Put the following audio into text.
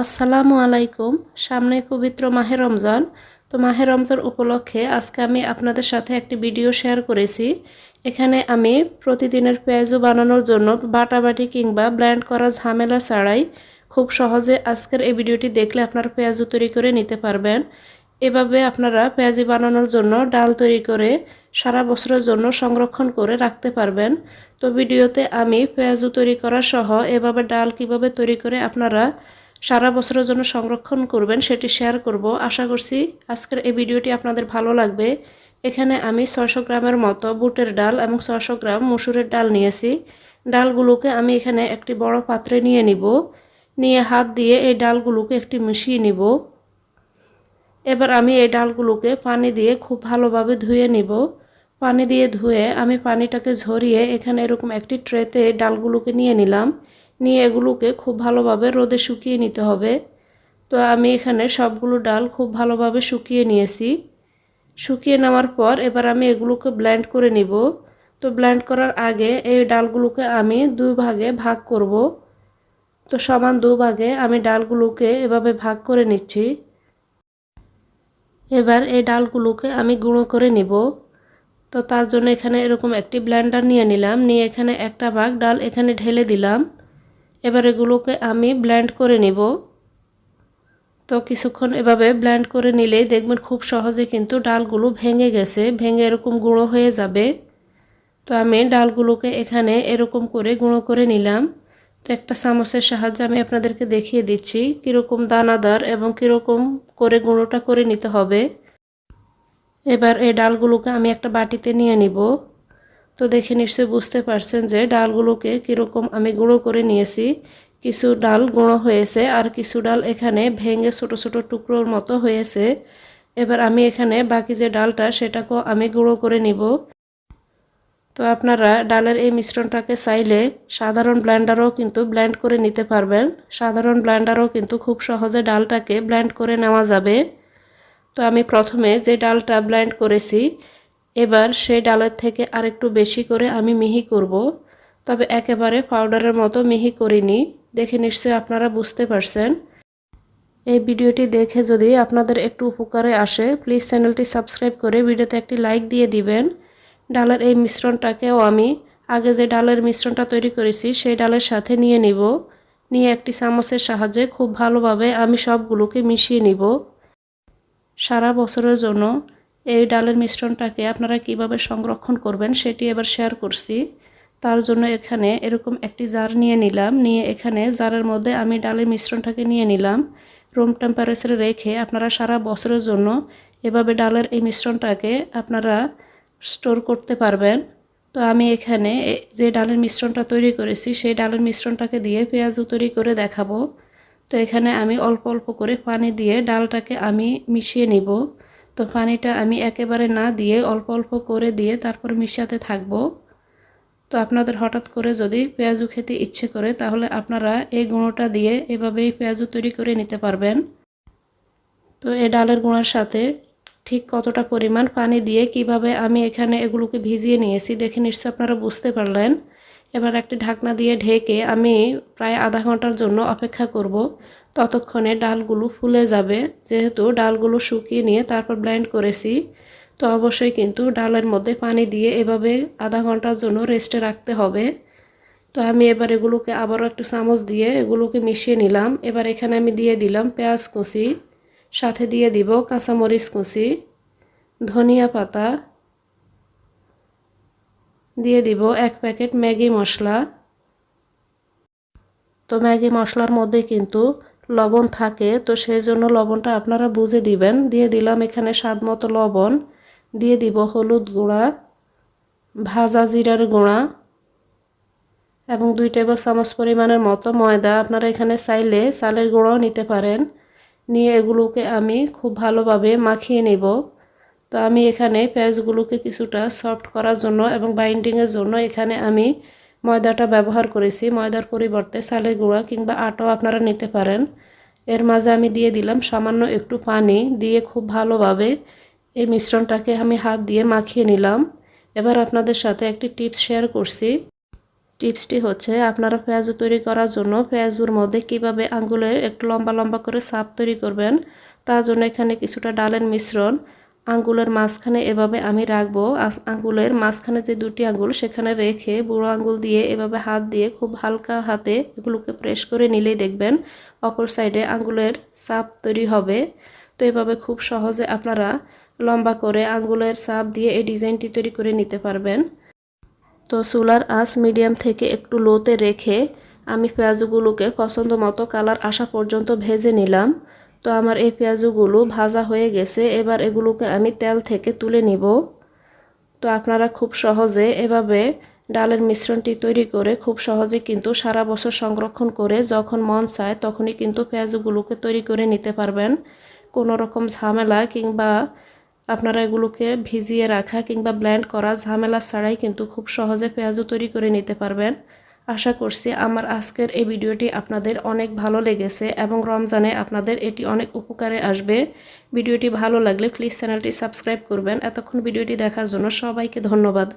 আসসালামু আলাইকুম। সামনে পবিত্র মাহে রমজান। তো মাহে রমজান উপলক্ষে আজকে আমি আপনাদের সাথে একটি ভিডিও শেয়ার করেছি। এখানে আমি প্রতিদিনের পেঁয়াজু বানানোর জন্য বাটাবাটি কিংবা ব্ল্যান্ড করা ঝামেলা ছাড়াই খুব সহজে আজকের এই ভিডিওটি দেখলে আপনারা পেঁয়াজু তৈরি করে নিতে পারবেন। এভাবে আপনারা পেঁয়াজি বানানোর জন্য ডাল তৈরি করে সারা বছরের জন্য সংরক্ষণ করে রাখতে পারবেন। তো ভিডিওতে আমি পেঁয়াজু তৈরি করা সহ এভাবে ডাল কীভাবে তৈরি করে আপনারা সারা বছরের জন্য সংরক্ষণ করবেন, সেটি শেয়ার করব। আশা করছি আজকের এই ভিডিওটি আপনাদের ভালো লাগবে। এখানে আমি ছয়শো গ্রামের মতো বুটের ডাল এবং ছয়শো গ্রাম মুসুরের ডাল নিয়েছি। ডালগুলোকে আমি এখানে একটি বড় পাত্রে নিয়ে নিব। নিয়ে হাত দিয়ে এই ডালগুলোকে একটি মিশিয়ে নিব। এবার আমি এই ডালগুলোকে পানি দিয়ে খুব ভালোভাবে ধুয়ে নিব। পানি দিয়ে ধুয়ে আমি পানিটাকে ঝরিয়ে এখানে এরকম একটি ট্রেতে ডালগুলোকে নিয়ে নিলাম। নিয়ে এগুলোকে খুব ভালোভাবে রোদে শুকিয়ে নিতে হবে। তো আমি এখানে সবগুলো ডাল খুব ভালোভাবে শুকিয়ে নিয়েছি। শুকিয়ে নেওয়ার পর এবার আমি এগুলোকে ব্ল্যান্ড করে নিব। তো ব্ল্যান্ড করার আগে এই ডালগুলোকে আমি দুই ভাগে ভাগ করব। তো সমান দু ভাগে আমি ডালগুলোকে এভাবে ভাগ করে নিচ্ছি। এবার এই ডালগুলোকে আমি গুঁড়ো করে নিব। তো তার জন্য এখানে এরকম একটি ব্ল্যান্ডার নিয়ে নিলাম। নিয়ে এখানে একটা ভাগ ডাল এখানে ঢেলে দিলাম। এবার এগুলোকে আমি ব্ল্যান্ড করে নিব। তো কিছুক্ষণ এভাবে ব্ল্যান্ড করে নিলেই দেখবেন খুব সহজে কিন্তু ডালগুলো ভেঙে গেছে, ভেঙে এরকম গুঁড়ো হয়ে যাবে। তো আমি ডালগুলোকে এখানে এরকম করে গুঁড়ো করে নিলাম। তো একটা চামচের সাহায্যে আমি আপনাদেরকে দেখিয়ে দিচ্ছি কীরকম দানাদার এবং কীরকম করে গুঁড়োটা করে নিতে হবে। এবার এই ডালগুলোকে আমি একটা বাটিতে নিয়ে নিব। তো দেখে নিশ্চয়ই বুঝতে পারছেন যে ডালগুলোকে কীরকম আমি গুঁড়ো করে নিয়েছি। কিছু ডাল গুঁড়ো হয়েছে আর কিছু ডাল এখানে ভেঙে ছোট ছোট টুকরোর মতো হয়েছে। এবার আমি এখানে বাকি যে ডালটা সেটাকেও আমি গুঁড়ো করে নিব। তো আপনারা ডালের এই মিশ্রণটাকে চাইলে সাধারণ ব্ল্যান্ডারও কিন্তু ব্ল্যান্ড করে নিতে পারবেন। সাধারণ ব্ল্যান্ডারও কিন্তু খুব সহজে ডালটাকে ব্ল্যান্ড করে নেওয়া যাবে। তো আমি প্রথমে যে ডালটা ব্ল্যান্ড করেছি এবার সেই ডালের থেকে আরেকটু বেশি করে আমি মিহি করব। তবে একেবারে পাউডারের মতো মিহি করিনি। দেখে নিশ্চয়ই আপনারা বুঝতে পারছেন। এই ভিডিওটি দেখে যদি আপনাদের একটু উপকারে আসে প্লিজ চ্যানেলটি সাবস্ক্রাইব করে ভিডিওতে একটি লাইক দিয়ে দিবেন। ডালের এই মিশ্রণটাকেও আমি আগে যে ডালের মিশ্রণটা তৈরি করেছি, সেই ডালের সাথে নিয়ে নিব। নিয়ে একটি চামচের সাহায্যে খুব ভালোভাবে আমি সবগুলোকে মিশিয়ে নিব। সারা বছরের জন্য এই ডালের মিশ্রণটাকে আপনারা কীভাবে সংরক্ষণ করবেন সেটি এবার শেয়ার করছি। তার জন্য এখানে এরকম একটি জার নিয়ে নিলাম। নিয়ে এখানে জারের মধ্যে আমি ডালের মিশ্রণটাকে নিয়ে নিলাম। রুম টেম্পারেচারে রেখে আপনারা সারা বছরের জন্য এভাবে ডালের এই মিশ্রণটাকে আপনারা স্টোর করতে পারবেন। তো আমি এখানে যে ডালের মিশ্রণটা তৈরি করেছি, সেই ডালের মিশ্রণটাকে দিয়ে পেঁয়াজও তৈরি করে দেখাবো। তো এখানে আমি অল্প অল্প করে পানি দিয়ে ডালটাকে আমি মিশিয়ে নিব। তো পানিটা আমি একেবারে না দিয়ে অল্প অল্প করে দিয়ে তারপর মিশাতে থাকব। তো আপনাদের হঠাৎ করে যদি পেঁয়াজু খেতে ইচ্ছে করে, তাহলে আপনারা এই গুঁড়োটা দিয়ে এভাবেই পেঁয়াজু তৈরি করে নিতে পারবেন। তো এই ডালের গুঁড়ার সাথে ঠিক কতটা পরিমাণ পানি দিয়ে কীভাবে আমি এখানে এগুলোকে ভিজিয়ে নিয়েছি দেখে নিশ্চয় আপনারা বুঝতে পারলেন। এবার একটি ঢাকনা দিয়ে ঢেকে আমি প্রায় আধা ঘণ্টার জন্য অপেক্ষা করব। ততক্ষণে ডালগুলো ফুলে যাবে। যেহেতু ডালগুলো শুকিয়ে নিয়ে তারপর ব্লেন্ড করেছি, তো অবশ্যই কিন্তু ডালের মধ্যে পানি দিয়ে এভাবে আধা ঘণ্টার জন্য রেস্টে রাখতে হবে। তো আমি এবার এগুলোকে আবারও একটু চামচ দিয়ে এগুলোকে মিশিয়ে নিলাম। এবার এখানে আমি দিয়ে দিলাম পেঁয়াজ কুচি, সাথে দিয়ে দিব কাঁচামরিচ কুচি, ধনিয়া পাতা, দিয়ে দিব এক প্যাকেট ম্যাগি মশলা। তো ম্যাগি মশলার মধ্যে কিন্তু লবণ থাকে, তো সেই জন্য লবণটা আপনারা বুঝে দিবেন। দিয়ে দিলাম এখানে স্বাদ মতো লবণ। দিয়ে দিব হলুদ গুঁড়া, ভাজা জিরার গুঁড়া এবং দুই টেবিল চামচ পরিমাণের মতো ময়দা। আপনারা এখানে চাইলে চালের গুঁড়াও নিতে পারেন। নিয়ে এগুলোকে আমি খুব ভালোভাবে মাখিয়ে নেব। তো আমি এখানে পেঁয়াজগুলোকে কিছুটা সফট করার জন্য এবং বাইন্ডিংয়ের জন্য এখানে আমি ময়দাটা ব্যবহার করেছি। ময়দার পরিবর্তে চালের গুঁড়া কিংবা আটাও আপনারা নিতে পারেন। এর মাঝে আমি দিয়ে দিলাম সামান্য একটু পানি দিয়ে খুব ভালোভাবে এই মিশ্রণটাকে আমি হাত দিয়ে মাখিয়ে নিলাম। এবার আপনাদের সাথে একটি টিপস শেয়ার করছি। টিপসটি হচ্ছে, আপনারা পেঁয়াজু তৈরি করার জন্য পেঁয়াজুর মধ্যে কীভাবে আঙ্গুলের একটু লম্বা লম্বা করে সাপ তৈরি করবেন, তার জন্য এখানে কিছুটা ডালের মিশ্রণ আঙ্গুলের মাঝখানে এভাবে আমি রাখব। আঙ্গুলের মাঝখানে যে দুটি আঙ্গুল, সেখানে রেখে বুড়ো আঙ্গুল দিয়ে এভাবে হাত দিয়ে খুব হালকা হাতে এগুলোকে প্রেস করে নিলেই দেখবেন অপর সাইডে আঙ্গুলের সাপ তৈরি হবে। তো এভাবে খুব সহজে আপনারা লম্বা করে আঙ্গুলের সাপ দিয়ে এই ডিজাইনটি তৈরি করে নিতে পারবেন। তো সোলার আঁচ মিডিয়াম থেকে একটু লোতে রেখে আমি পেঁয়াজগুলোকে পছন্দ মতো কালার আসা পর্যন্ত ভেজে নিলাম। তো আমার এই পেঁয়াজগুলো ভাজা হয়ে গেছে, এবার এগুলোকে আমি তেল থেকে তুলে নিব। তো আপনারা খুব সহজে এভাবে ডালের মিশ্রণটি তৈরি করে খুব সহজে কিন্তু সারা বছর সংরক্ষণ করে যখন মন চায় তখনই কিন্তু পেঁয়াজগুলোকে তৈরি করে নিতে পারবেন। কোনো রকম ঝামেলা কিংবা আপনারা এগুলোকে ভিজিয়ে রাখা কিংবা ব্ল্যান্ড করা ঝামেলা ছাড়াই কিন্তু খুব সহজে পেঁয়াজও তৈরি করে নিতে পারবেন। আশা করছি আমার আজকের এই ভিডিওটি আপনাদের অনেক ভালো লেগেছে এবং রমজানে আপনাদের এটি অনেক উপকারে আসবে। ভিডিওটি ভালো লাগলে প্লিজ চ্যানেলটি সাবস্ক্রাইব করবেন। এতক্ষণ ভিডিওটি দেখার জন্য সবাইকে ধন্যবাদ।